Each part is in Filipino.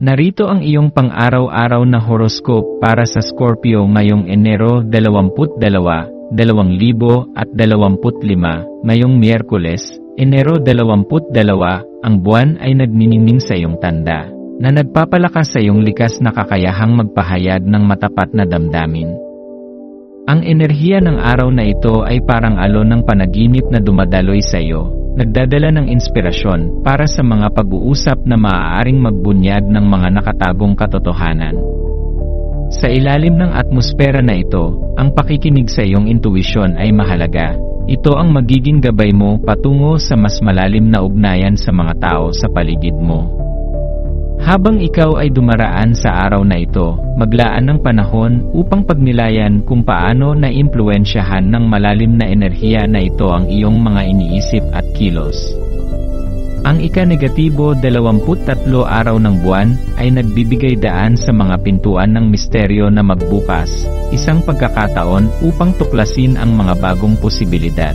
Narito ang iyong pang-araw-araw na horoscope para sa Scorpio ngayong Enero 22, 2025, ngayong Miyerkules, Enero 22, ang buwan ay nagniningning sa iyong tanda, na nagpapalakas sa iyong likas na kakayahang magpahayag ng matapat na damdamin. Ang enerhiya ng araw na ito ay parang alon ng panaginip na dumadaloy sa iyo, nagdadala ng inspirasyon para sa mga pag-uusap na maaaring magbunyag ng mga nakatagong katotohanan. Sa ilalim ng atmosfera na ito, ang pakikinig sa iyong intuwisyon ay mahalaga. Ito ang magiging gabay mo patungo sa mas malalim na ugnayan sa mga tao sa paligid mo. Habang ikaw ay dumaraan sa araw na ito, maglaan ng panahon upang pagnilayan kung paano naimpluensyahan ng malalim na enerhiya na ito ang iyong mga iniisip at kilos. Ang ika-negatibo 23 araw ng buwan ay nagbibigay daan sa mga pintuan ng misteryo na magbukas, isang pagkakataon upang tuklasin ang mga bagong posibilidad.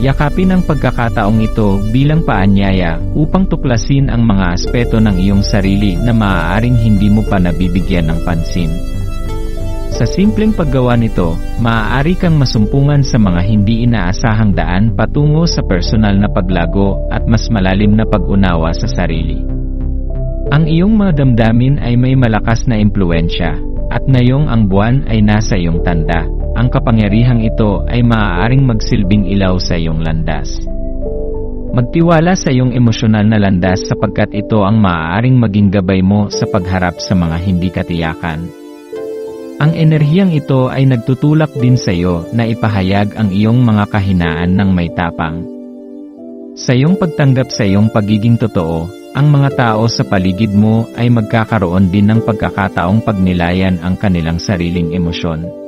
Yakapin ang pagkakataong ito bilang paanyaya upang tuklasin ang mga aspeto ng iyong sarili na maaaring hindi mo pa nabibigyan ng pansin. Sa simpleng paggawa nito, maaari kang masumpungan sa mga hindi inaasahang daan patungo sa personal na paglago at mas malalim na pag-unawa sa sarili. Ang iyong mga damdamin ay may malakas na impluensya, at ngayong ang buwan ay nasa iyong tanda, ang kapangyarihang ito ay maaaring magsilbing ilaw sa iyong landas. Magtiwala sa iyong emosyonal na landas sapagkat ito ang maaaring maging gabay mo sa pagharap sa mga hindi katiyakan. Ang enerhiyang ito ay nagtutulak din sa iyo na ipahayag ang iyong mga kahinaan ng may tapang. Sa iyong pagtanggap sa iyong pagiging totoo, ang mga tao sa paligid mo ay magkakaroon din ng pagkakataong pagnilayan ang kanilang sariling emosyon.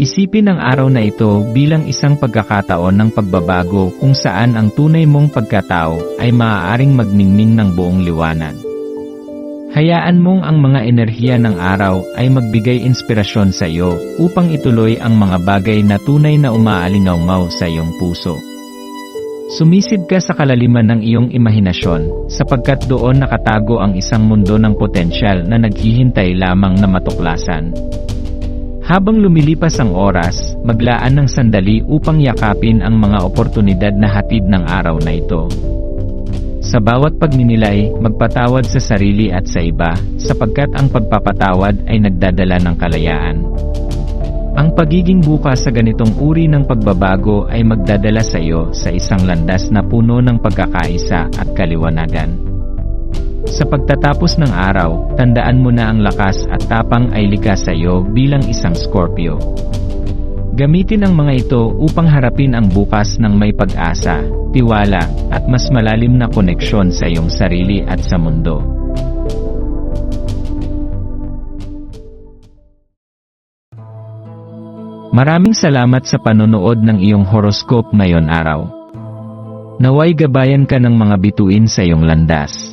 Isipin ang araw na ito bilang isang pagkakataon ng pagbabago kung saan ang tunay mong pagkatao ay maaaring magningning ng buong liwanag. Hayaan mong ang mga enerhiya ng araw ay magbigay inspirasyon sa iyo upang ituloy ang mga bagay na tunay na umaalingaw sa iyong puso. Sumisid ka sa kalaliman ng iyong imahinasyon sapagkat doon nakatago ang isang mundo ng potensyal na naghihintay lamang na matuklasan. Habang lumilipas ang oras, maglaan ng sandali upang yakapin ang mga oportunidad na hatid ng araw na ito. Sa bawat pagninilay, magpatawad sa sarili at sa iba, sapagkat ang pagpapatawad ay nagdadala ng kalayaan. Ang pagiging bukas sa ganitong uri ng pagbabago ay magdadala sa iyo sa isang landas na puno ng pagkakaisa at kaliwanagan. Sa pagtatapos ng araw, tandaan mo na ang lakas at tapang ay likas sa iyo bilang isang Scorpio. Gamitin ang mga ito upang harapin ang bukas ng may pag-asa, tiwala, at mas malalim na koneksyon sa iyong sarili at sa mundo. Maraming salamat sa panonood ng iyong horoscope ngayon araw. Naway gabayan ka ng mga bituin sa iyong landas.